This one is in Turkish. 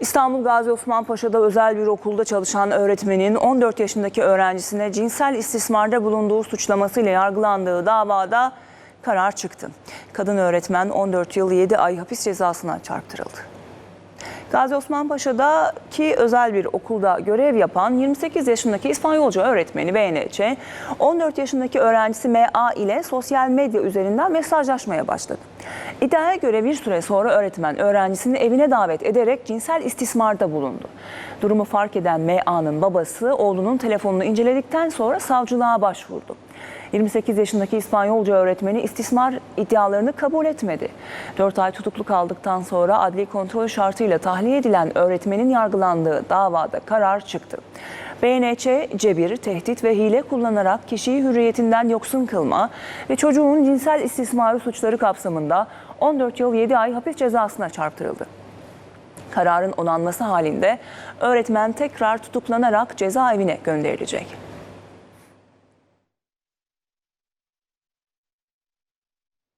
İstanbul Gazi Osman Paşa'da özel bir okulda çalışan öğretmenin 14 yaşındaki öğrencisine cinsel istismarda bulunduğu suçlamasıyla yargılandığı davada karar çıktı. Kadın öğretmen 14 yıl 7 ay hapis cezasına çarptırıldı. Gazi Osman Paşa'daki özel bir okulda görev yapan 28 yaşındaki İspanyolca öğretmeni BNC, 14 yaşındaki öğrencisi MA ile sosyal medya üzerinden mesajlaşmaya başladı. İddiaya göre bir süre sonra öğretmen öğrencisini evine davet ederek cinsel istismarda bulundu. Durumu fark eden MA'nın babası oğlunun telefonunu inceledikten sonra savcılığa başvurdu. 28 yaşındaki İspanyolca öğretmeni istismar iddialarını kabul etmedi. 4 ay tutuklu kaldıktan sonra adli kontrol şartıyla tahliye edilen öğretmenin yargılandığı davada karar çıktı. BNC, cebir, tehdit ve hile kullanarak kişiyi hürriyetinden yoksun kılma ve çocuğun cinsel istismarı suçları kapsamında 14 yıl 7 ay hapis cezasına çarptırıldı. Kararın onanması halinde öğretmen tekrar tutuklanarak cezaevine gönderilecek.